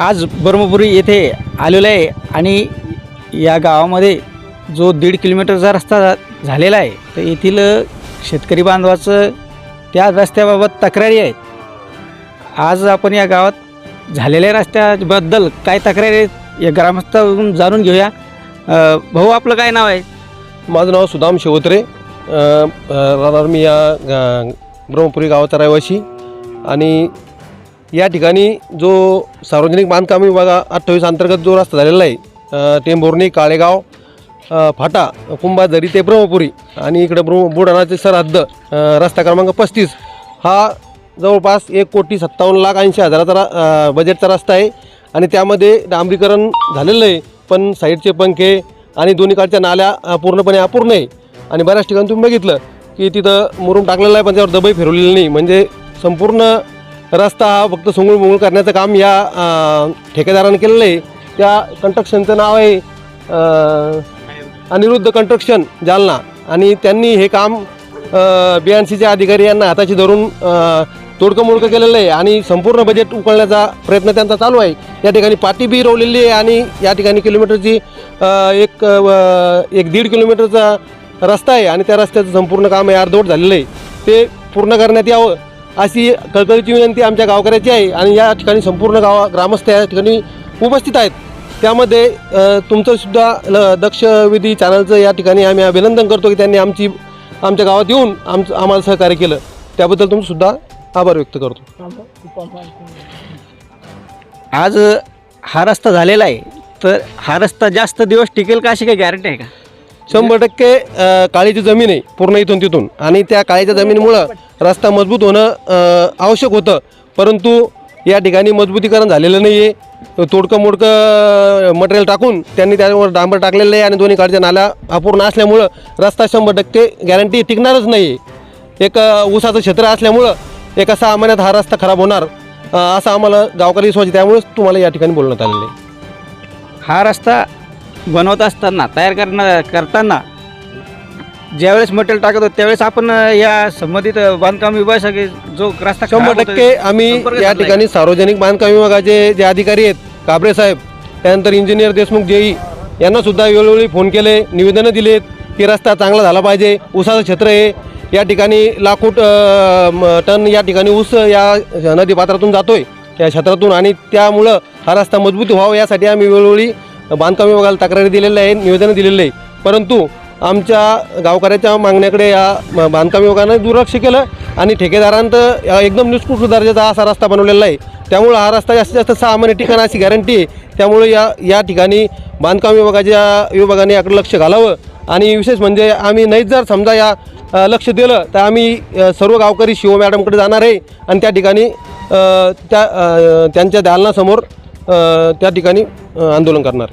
आज ब्रह्मपुरी येथे आलेलो आहे आणि या गावामध्ये जो दीड किलोमीटरचा रस्ता झालेला आहे तर येथील शेतकरी बांधवाचं त्या रस्त्याबाबत तक्रारी आहेत. आज आपण या गावात झालेल्या रस्त्याबद्दल काय तक्रारी आहेत या ग्रामस्थाकडून जाणून घेऊया. भाऊ आपलं काय नाव आहे? माझं नाव सुदाम शेवत्रे. राहणार मी या ब्रह्मपुरी गावाचा रहिवासी. आणि या ठिकाणी जो सार्वजनिक बांधकाम विभागा अठ्ठावीस अंतर्गत जो रस्ता झालेला आहे अ, काळेगाव फाटा कुंभाझरी ते ब्रह्मपुरी आणि इकडं ब्रह्म बुडाणाचे सरहद्द रस्ता क्रमांक पस्तीस हा जवळपास एक कोटी सत्तावन्न लाख ऐंशी हजाराचा रा- बजेटचा रस्ता आहे. आणि त्यामध्ये डांबरीकरण झालेलं आहे पण साईडचे पंखे आणि दोन्ही काळच्या नाल्या पूर्णपणे अपूर्ण आहे. आणि बऱ्याच ठिकाणी तुम्ही बघितलं की तिथं मुरुम टाकलेलं आहे पण त्यावर दबई फिरवलेली नाही. म्हणजे संपूर्ण रस्ता हा फक्त सोंगूळ करण्याचं काम या अ, ठेकेदारानं केलेलं आहे. त्या कंट्रक्शनचं नाव आहे अनिरुद्ध कंट्रक्शन जालना. आणि त्यांनी हे काम बी एन सीचे अधिकारी यांना हाताशी धरून अ, तोडकं मोडकं केलेलं आहे. आणि संपूर्ण बजेट उकळण्याचा प्रयत्न त्यांचा चालू आहे. या ठिकाणी पाटी बी रोवलेली आहे आणि या ठिकाणी किलोमीटरची एक व- एक दीड किलोमीटरचा रस्ता आहे. आणि त्या रस्त्याचं संपूर्ण काम हे अर्धवट झालेलं आहे. ते पूर्ण करण्यात यावं. अशी कळकळीची विनंती आमच्या गावकऱ्याची आहे आणि या ठिकाणी संपूर्ण गावा ग्रामस्थ या ठिकाणी उपस्थित आहेत. त्यामध्ये तुमचंसुद्धा ल दक्ष विधी चॅनलचं या ठिकाणी आम्ही अभिनंदन करतो की त्यांनी आमची आमच्या गावात येऊन आमचं आम्हाला सहकार्य केलं. त्याबद्दल तुमचंसुद्धा आभार व्यक्त करतो. आज हा रस्ता झालेला आहे. तर हा रस्ता जास्त दिवस टिकेल का अशी काही गॅरंटी आहे का? शंभर टक्के काळीची जमीन आहे पूर्ण इथून तिथून. आणि त्या काळीच्या जमिनीमुळं रस्ता मजबूत होणं आवश्यक होतं. परंतु या ठिकाणी मजबूतीकरण झालेलं नाही आहे तोडकं मोडकं मटेरियल टाकून त्यांनी त्यावर डांबर टाकलेलं आहे आणि दोन्ही काळच्या नाल्या अपूर्ण असल्यामुळं रस्ता शंभर टक्के गॅरंटी टिकणारच नाही आहे एक ऊसाचं क्षेत्र असल्यामुळं एका सहा महिन्यात हा रस्ता खराब होणार. असं आम्हाला गावकरी सोच त्यामुळेच तुम्हाला या ठिकाणी बोलण्यात आलेलं आहे. हा रस्ता बनवत असताना तयार करणं करताना ज्यावेळेस मटेरियल टाकत होतो त्यावेळेस आपण या संबंधित बांधकाम विभागासाठी जो रस्ता शंभर टक्के आम्ही या. ठिकाणी सार्वजनिक बांधकाम विभागाचे जे अधिकारी आहेत काबरे साहेब त्यानंतर इंजिनियर देशमुख जेई यांना सुद्धा वेळोवेळी फोन केले निवेदनं दिलेत की रस्ता चांगला झाला पाहिजे ऊसाचं क्षेत्र आहे या ठिकाणी लाखो टन या ठिकाणी ऊस या नदी पात्रातून जातोय या क्षेत्रातून आणि त्यामुळं हा रस्ता मजबूत व्हावा यासाठी आम्ही वेळोवेळी बांधकाम विभागाला तक्रारी दिलेल्या आहे निवेदनं दिलेलं आहे परंतु आमच्या गावकऱ्याच्या मागण्याकडे या बांधकाम विभागानं दुर्लक्ष केलं आणि ठेकेदारांत एकदम निष्कृष्ट दर्जाचा असा रस्ता बनवलेला आहे. त्यामुळं हा रस्ता जास्तीत जास्त सहा महिने ठिकाण अशी गॅरंटी आहे. त्यामुळे या या ठिकाणी बांधकाम विभागाच्या विभागाने याकडे लक्ष घालावं. आणि विशेष म्हणजे आम्ही नाहीच जर समजा या लक्ष दिलं तर आम्ही सर्व गावकरी शिव मॅडमकडे जाणार आहे. आणि त्या ठिकाणी त्या त्यांच्या दालनासमोर त्या ठिकाणी आंदोलन करणार.